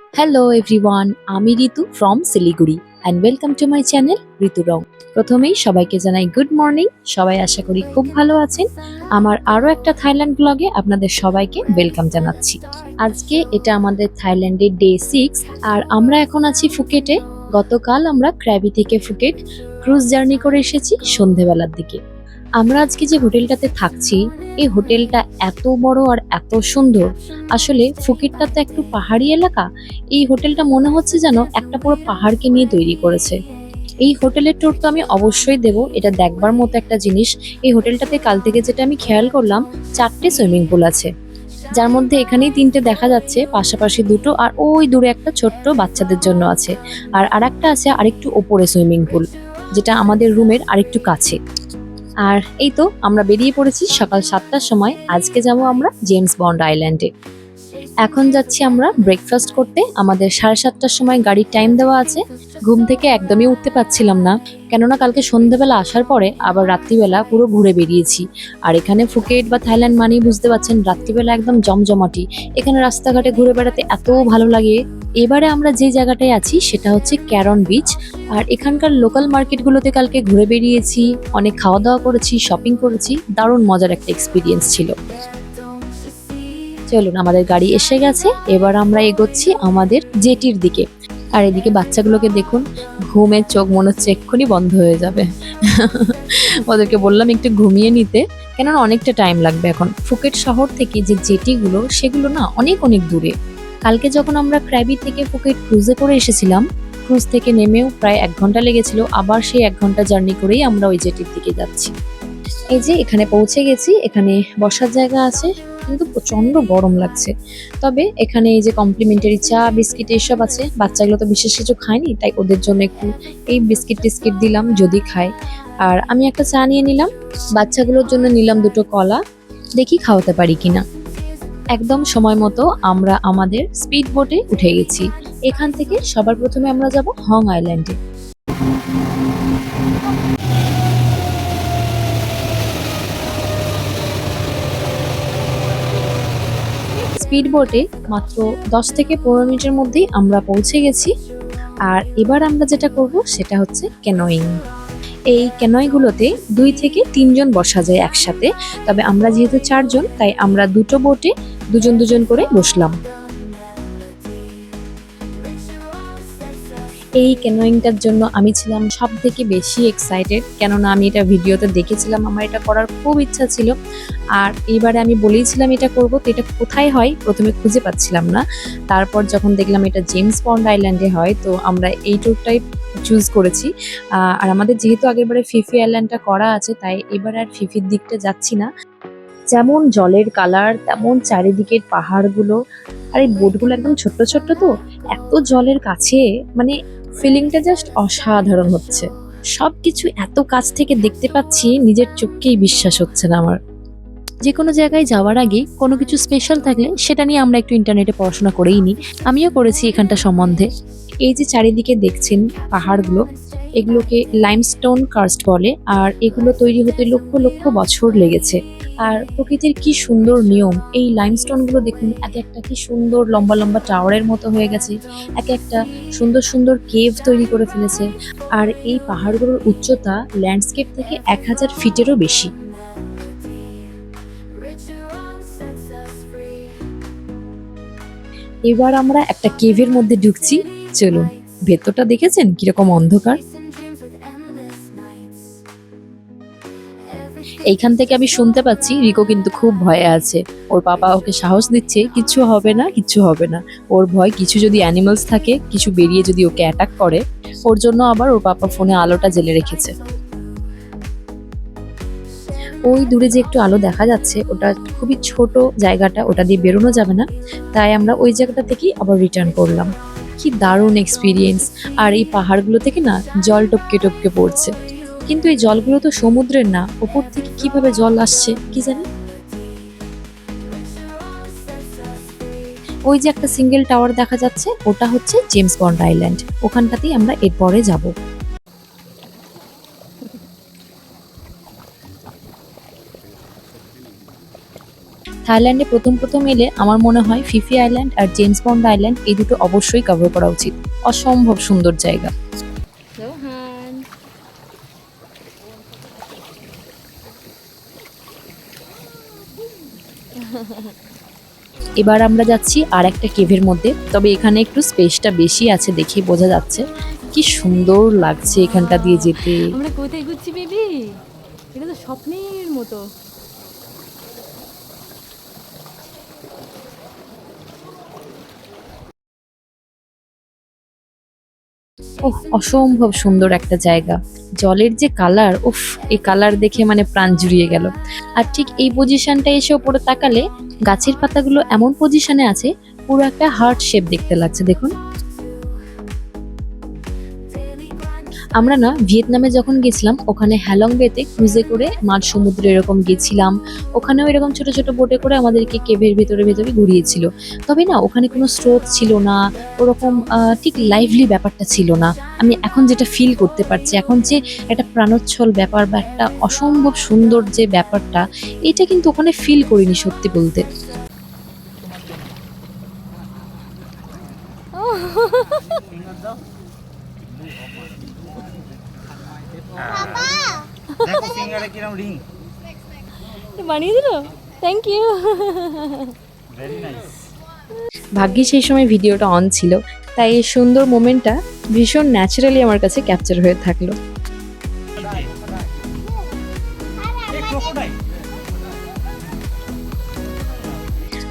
Hello everyone আমি Ritu from Siliguri and welcome to my channel Ritu রং প্রথমেই সবাইকে জানাই গুড মর্নিং সবাই আশা করি খুব ভালো আছেন। আমার আরও একটা থাইল্যান্ড ব্লগে আপনাদের সবাইকে ওয়েলকাম জানাচ্ছি। আজকে এটা আমাদের থাইল্যান্ডের ডে সিক্স আর আমরা এখন আছি ফুকেটে গতকাল আমরা ক্র্যাবি থেকে ফুকেট ক্রুজ জার্নি করে এসেছি সন্ধেবেলার দিকে। আমরা আজকে যে হোটেলটাতে থাকছি, এই হোটেলটা এত বড় আর এত সুন্দর। আসলে ফুকেটটা তো একটু পাহাড়ি এলাকা। এই হোটেলটা মনে হচ্ছে যেন একটা পুরো পাহাড়কে নিয়ে তৈরি করেছে। এই হোটেলের ট্যুর তো আমি অবশ্যই দেব। এটা দেখবার মতো একটা জিনিস। এই হোটেলটাতে কাল থেকে যেটা আমি খেয়াল করলাম, চারটে সুইমিং পুল আছে। যার মধ্যে এখানেই তিনটে দেখা যাচ্ছে। পাশাপাশি দুটো আর ওই দূরে একটা ছোট্ট বাচ্চাদের জন্য আছে। আর আরেকটা আছে আরেকটু ওপরে সুইমিং পুল, যেটা আমাদের রুমের আরেকটু কাছে। আর এই তো আমরা বেরিয়ে পড়েছি সকাল সাতটার সময়। আজকে যাব আমরা জেমস বন্ড আইল্যান্ডে এখন যাচ্ছি আমরা ব্রেকফাস্ট করতে। আমাদের সাড়ে সাতটার সময় গাড়ির টাইম দেওয়া আছে। ঘুম থেকে একদমই উঠতে পারছিলাম না। কেননা কালকে সন্ধ্যেবেলা আসার পরে আবার রাত্রিবেলা পুরো ঘুরে বেরিয়েছি। আর এখানে ফুকেট বা থাইল্যান্ড মানেই বুঝতে পারছেন, রাত্রিবেলা একদম জমজমাটি। এখানে রাস্তাঘাটে ঘুরে বেড়াতে এত ভালো লাগে। এবারে আমরা যে জায়গাটায় আছি সেটা হচ্ছে ক্যারন বিচ আর এখানকার লোকাল মার্কেটগুলোতে কালকে ঘুরে বেরিয়েছি, অনেক খাওয়া দাওয়া করেছি শপিং করেছি। দারুণ মজার একটা এক্সপিরিয়েন্স ছিল। চলুন, আমাদের গাড়ি এসে গেছে। এবার আমরা এগোচ্ছি আমাদের জেটির দিকে। আর এদিকে বাচ্চাগুলোকে দেখুন, ঘুমের চোখ মনে হচ্ছে এক্ষুনি বন্ধ হয়ে যাবে। ওদেরকে বললাম একটু ঘুমিয়ে নিতে, কেননা অনেকটা টাইম লাগবে এখন। ফুকেট শহর থেকে যে জেটিগুলো, সেগুলো না অনেক অনেক দূরে। কালকে যখন আমরা ক্র্যাবি থেকে ফুকেট ক্রুজে করে এসেছিলাম, ক্রুজ থেকে নেমেও প্রায় এক ঘণ্টা লেগেছিল। আবার সেই এক ঘণ্টা জার্নি করেই আমরা ওই জেটির দিকে যাচ্ছি। এই যে, এখানে পৌঁছে গেছি। এখানে বসার জায়গা আছে। কিন্তু প্রচণ্ড গরম লাগছে। তবে এখানে এই যে কমপ্লিমেন্টারি চা বিস্কিট এইসব আছে, বাচ্চাগুলো তো বিশেষ কিছু খায়নি, তাই ওদের জন্য একটু এই বিস্কিট টিস্কিট দিলাম যদি খায়। আর আমি একটা চা নিয়ে নিলাম, বাচ্চাগুলোর জন্য নিলাম দুটো কলা, দেখি খাওয়াতে পারি কিনা। একদম সময় মতো আমরা আমাদের স্পিড বোটে উঠে গেছি। এখান থেকে সবার প্রথমে আমরা যাব হং আইল্যান্ডে স্পিড বোটে মাত্র দশ থেকে পনেরো মিনিটের মধ্যেই আমরা পৌঁছে গেছি। আর এবার আমরা যেটা করব সেটা হচ্ছে ক্যানোয়িং। এই ক্যানয়গুলোতে দুই থেকে তিনজন বসা যায় একসাথে। তবে আমরা যেহেতু চারজন, তাই আমরা দুটো বোটে দুজন দুজন করে বসলাম। এই ক্যানোয়িংটার জন্য আমি ছিলাম সব থেকে বেশি এক্সাইটেড কেননা আমি এটা ভিডিওতে দেখেছিলাম, আমার এটা করার খুব ইচ্ছা ছিল। আর এইবারে আমি বলেইছিলাম এটা করব তো এটা কোথায় হয়? প্রথমে খুঁজে পাচ্ছিলাম না। তারপর যখন দেখলাম এটা জেমস পন্ড আইল্যান্ডে হয়, তো আমরা এই ট্যুরটাই চুজ করেছি। আর আমাদের যেহেতু আগেরবারে ফিফি আইল্যান্ডটা করা আছে, তাই এবার আর ফিফির দিকটা যাচ্ছি না। যেমন জলের কালার তেমন চারিদিকের পাহাড়গুলো। আর এই বোটগুলো একদম ছোট্ট ছোট্ট তো, এত জলের কাছে মানে ফিলিংটা জাস্ট অসাধারণ হচ্ছে। সব কিছু এত কাছ থেকে দেখতে পাচ্ছি, নিজের চোখকেই বিশ্বাস হচ্ছে না আমার। যে কোনো জায়গায় যাওয়ার আগে কোনো কিছু স্পেশাল থাকলে সেটা নিয়ে আমরা একটু ইন্টারনেটে পড়াশোনা করেই নিই। আমিও করেছি এখানটা সম্বন্ধে। এই যে চারিদিকে দেখছেন পাহাড়গুলো, এগুলোকে লাইমস্টোন কার্স্ট বলে, আর এগুলো তৈরি হতে লক্ষ লক্ষ বছর লেগেছে। আর প্রকৃতির কি সুন্দর নিয়ম, এই লাইমস্টোনগুলো দেখুন, এক একটা কি সুন্দর লম্বা লম্বা টাওয়ারের মতো হয়ে গেছে, এক একটা সুন্দর সুন্দর কেভ তৈরি করে ফেলেছে। আর এই পাহাড়গুলোর উচ্চতা ল্যান্ডস্কেপ থেকে এক হাজার ফিটেরও বেশি। এবার আমরা একটা কেভের মধ্যে ঢুকছি। চলুন, ভেতরটা দেখেছেন? কীরকম অন্ধকার? এইখান থেকে আমি শুনতে পাচ্ছি, রিকো কিন্তু খুব ভয়ে আছে। ওর পাপা ওকে সাহস দিচ্ছে, কিছু হবে না, কিছু হবে না। ওর ভয়, কিছু যদি অ্যানিমালস থাকে, কিছু বেরিয়ে যদি ওকে অ্যাটাক করে, ওর জন্য আবার ওর পাপা ফোনে আলোটা জেলে রেখেছে। ওই দূরে যে একটু আলো দেখা যাচ্ছে, ওটা খুবই ছোট জায়গাটা, ওটা দিয়ে বেরোনো যাবে না। তাই আমরা ওই জায়গাটা থেকেই আবার রিটার্ন করলাম। কি দারুণ এক্সপিরিয়েন্স আর এই পাহাড়গুলো থেকে না, জল টপকে টপকে পড়ছে। কিন্তু এই জলগুলো তো সমুদ্রের না, ওপর থেকে কীভাবে জল আসছে, কি জানি? ওই যে একটা সিঙ্গেল টাওয়ার দেখা যাচ্ছে, ওটা হচ্ছে জেমস বন্ড আইল্যান্ড ওখানটাতেই আমরা এরপরে যাব। থাইল্যান্ডে প্রথম প্রথম এলে আমার মনে হয় ফিফি আইল্যান্ড আর জেমস বন্ড আইল্যান্ড এই দুটো অবশ্যই কভার করা উচিত। অসম্ভব সুন্দর জায়গা। এবার আমরা যাচ্ছি আর একটা কেভের মধ্যে তবে এখানে একটু স্পেসটা বেশি আছে দেখেই বোঝা যাচ্ছে। কি সুন্দর লাগছে এখানটা দিয়ে যেতে। আমরা কোথায় ঘুরছি বেবি? এটা তো স্বপ্নের মতো। ওহ, অসম্ভব সুন্দর একটা জায়গা। জলের যে কালার, উফ, এই কালার দেখে মানে প্রাণ জুড়িয়ে গেল। আর ঠিক এই পজিশনটা এসে ওপরে তাকালে গাছের পাতাগুলো এমন পজিশনে আছে, পুরো একটা হার্ট শেপ দেখতে লাগছে, দেখুন। আমরা না ভিয়েতনামে যখন গেছিলাম, ওখানে হ্যালং বেতে ক্রুজে করে মাঝ সমুদ্রে এরকম গেছিলাম। ওখানেও এরকম ছোট ছোট বোটে করে আমাদেরকে কেভের ভেতরে ভেতরে ঘুরিয়েছিল। তবে না, ওখানে কোনো স্রোত ছিল না, ওরকম ঠিক লাইভলি ব্যাপারটা ছিল না। আমি এখন যেটা ফিল করতে পারছি, এখন যে একটা প্রাণোচ্ছল ব্যাপার বা একটা অসম্ভব সুন্দর যে ব্যাপারটা, এটা কিন্তু ওখানে ফিল করিনি সত্যি বলতে। দেখো ফিঙ্গারে কিরম রিং বানিয়ে দিল থ্যাংক ইউ ভেরি নাইস ভাগ্যে সেই সময় ভিডিওটা অন ছিল তাই এই সুন্দর মোমেন্টটা ভীষণ ন্যাচারালি আমার কাছে ক্যাপচার হয়ে থাকল।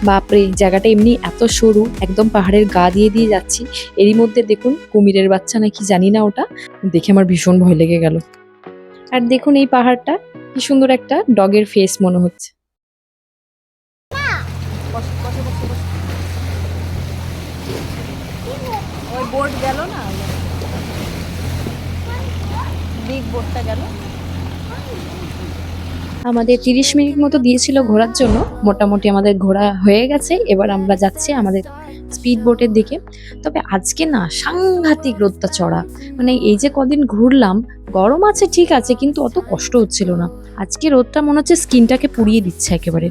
বাপরে জায়গাটা এমনি এত সরু, একদম পাহাড়ের গা দিয়ে দিয়ে যাচ্ছি। এরই মধ্যে দেখুন, কুমিরের বাচ্চা নাকি, জানি না ওটা। দেখে আমার ভীষণ ভয় লেগে গেল। আর দেখুন এই পাহাড়টা, কি সুন্দর একটা ডগের ফেস মনে হচ্ছে। বোট গেল না? বিগ বোটটা গেল। আমাদের তিরিশ মিনিট মতো দিয়েছিল ঘোরার জন্য। মোটামুটি আমাদের ঘোরা হয়ে গেছে। এবার আমরা যাচ্ছি আমাদের স্পিড বোটের দিকে। তবে আজকে না সাংঘাতিক রোদটা চড়া মানে এই যে কদিন ঘুরলাম, গরম আছে ঠিক আছে, কিন্তু অত কষ্ট হচ্ছিল না। আজকে রোদটা মনে হচ্ছে স্কিনটাকে পুড়িয়ে দিচ্ছে একেবারে।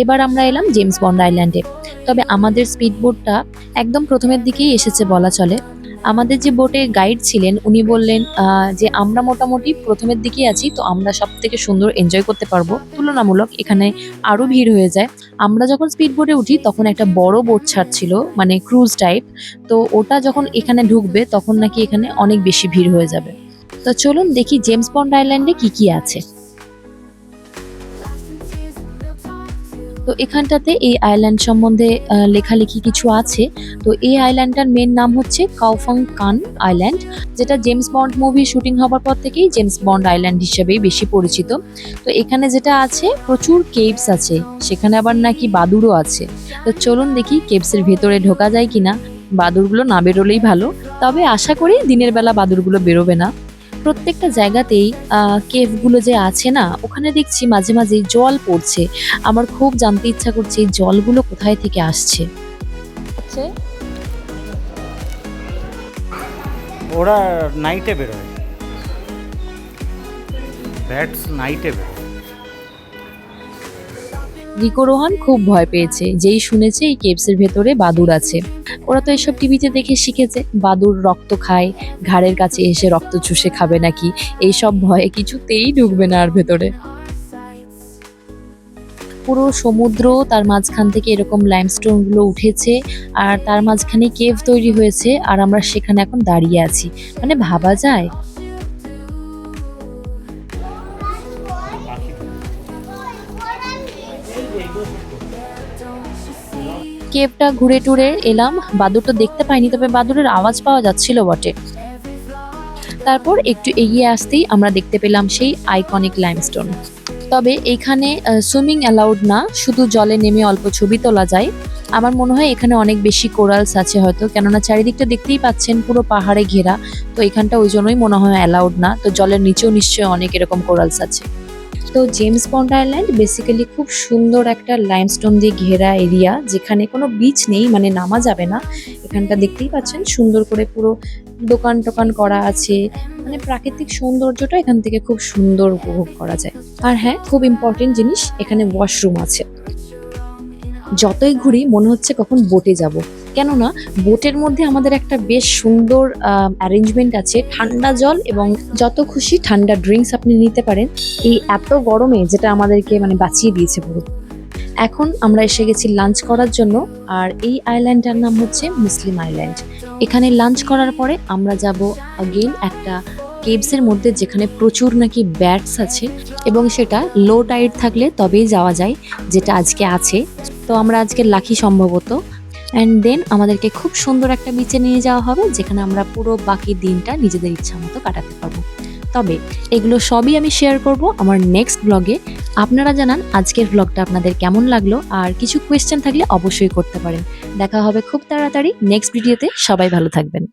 এবার আমরা এলাম জেমস বন্ড আইল্যান্ডে। তবে আমাদের স্পিড বোটটা একদম প্রথমের দিকেই এসেছে বলা চলে। আমাদের যে বোটে গাইড ছিলেন, উনি বললেন যে আমরা মোটামুটি প্রথমের দিকেই আছি, তো আমরা সব থেকে সুন্দর এনজয় করতে পারব। তুলনামূলক এখানে আরও ভিড় হয়ে যায়। আমরা যখন স্পিড বোটে উঠি, তখন একটা বড় বোট ছাড়ছিল মানে ক্রুজ টাইপ। তো ওটা যখন এখানে ঢুকবে, তখন নাকি এখানে অনেক বেশি ভিড় হয়ে যাবে। তো চলুন দেখি জেমস বন্ড আইল্যান্ডে কি কি আছে। তো এখানটাতে এই আইল্যান্ড সম্বন্ধে লেখালেখি কিছু আছে। তো এই আইল্যান্ডটার মেন নাম হচ্ছে কাউফং কান আইল্যান্ড যেটা জেমস বন্ড মুভি শুটিং হবার পর থেকেই জেমস বন্ড আইল্যান্ড হিসেবেই বেশি পরিচিত। তো এখানে যেটা আছে, প্রচুর কেভস আছে, সেখানে আবার নাকি বাদুড়ও আছে। তো চলুন দেখি কেভসের ভেতরে ঢোকা যায় কিনা। বাদুরগুলো না বেরোলেই ভালো। তবে আশা করি দিনের বেলা বাদুরগুলো বেরোবে না। প্রত্যেকটা জায়গাতেই কেভগুলো যে আছে না ওখানে দেখছি মাঝে মাঝে জল পড়ছে। আমার খুব জানতে ইচ্ছা করছে এই জলগুলো কোথায় থেকে আসছে। ওরা নাইটে বেরোয়। ব্যাটস নাইটে বেরোয়। রিকো রোহান খুব ভয় পেয়েছে, যেই শুনেছে এই কেভসের ভেতরে বাদুর আছে। ওরা তো এসব টিভিতে দেখে শিখেছে, বাদুর রক্ত খায়, ঘাড়ের কাছে এসে রক্ত চুষে খাবে নাকি? এইসব ভয়ে কিছুতেই ঢুকবে না আর ভেতরে। পুরো সমুদ্র, তার মাঝখান থেকে এরকম লাইমস্টোনগুলো উঠেছে, আর তার মাঝখানে কেভ তৈরি হয়েছে, আর আমরা সেখানে এখন দাঁড়িয়ে আছি। মানে ভাবা যায়? কেভটা ঘুরে টুরে এলাম। বাদুর তো দেখতে পাইনি, তবে বাদুরের আওয়াজ পাওয়া যাচ্ছিল বটে। তারপর একটু এগিয়ে আসতেই আমরা দেখতে পেলাম সেই আইকনিক লাইমস্টোন তবে এখানে সুইমিং অ্যালাউড না, শুধু জলে নেমে অল্প ছবি তোলা যায়। আমার মনে হয় এখানে অনেক বেশি কোরালস আছে হয়তো, কেননা চারিদিকটা দেখতেই পাচ্ছেন পুরো পাহাড়ে ঘেরা। তো এখানটা ওই জন্যই মনে হয় অ্যালাউড না, তো জলের নিচেও নিশ্চয়ই অনেক এরকম কোরালস আছে। তো জেমস বন্ড আইল্যান্ড বেসিক্যালি খুব সুন্দর একটা লাইমস্টোন দিয়ে ঘেরা এরিয়া যেখানে কোনো বিচ নেই মানে নামা যাবে না। এখানটা দেখতেই পাচ্ছেন, সুন্দর করে পুরো দোকান টোকান করা আছে। মানে প্রাকৃতিক সৌন্দর্যটা এখান থেকে খুব সুন্দর উপভোগ করা যায়। আর হ্যাঁ খুব ইম্পর্টেন্ট জিনিস, এখানে ওয়াশরুম আছে। যতই ঘুরি, মনে হচ্ছে কখন বোটে যাব। কেননা বোটের মধ্যে আমাদের একটা বেশ সুন্দর অ্যারেঞ্জমেন্ট আছে, ঠান্ডা জল এবং যত খুশি ঠান্ডা ড্রিঙ্কস আপনি নিতে পারেন। এই এত গরমে যেটা আমাদেরকে মানে বাঁচিয়ে দিয়েছে পুরো এখন আমরা এসে গেছি লাঞ্চ করার জন্য, আর এই আইল্যান্ডটার নাম হচ্ছে মুসলিম আইল্যান্ড এখানে লাঞ্চ করার পরে আমরা যাব আগেন একটা কেভসের মধ্যে যেখানে প্রচুর নাকি ব্যাটস আছে এবং সেটা লো টাইড থাকলে তবেই যাওয়া যায়, যেটা আজকে আছে। তো আমরা আজকে লাকি সম্ভবত অ্যান্ড দেন আমাদেরকে খুব সুন্দর একটা বিচে নিয়ে যাওয়া হবে, যেখানে আমরা পুরো বাকি দিনটা নিজেদের ইচ্ছা মতো কাটাতে পারব। তবে এগুলো সবই আমি শেয়ার করব আমার নেক্সট ব্লগে আপনারা জানান আজকের ব্লগটা আপনাদের কেমন লাগল, আর কিছু কোয়েশ্চেন থাকলে অবশ্যই করতে পারেন। দেখা হবে খুব তাড়াতাড়ি নেক্সট ভিডিওতে সবাই ভালো থাকবেন।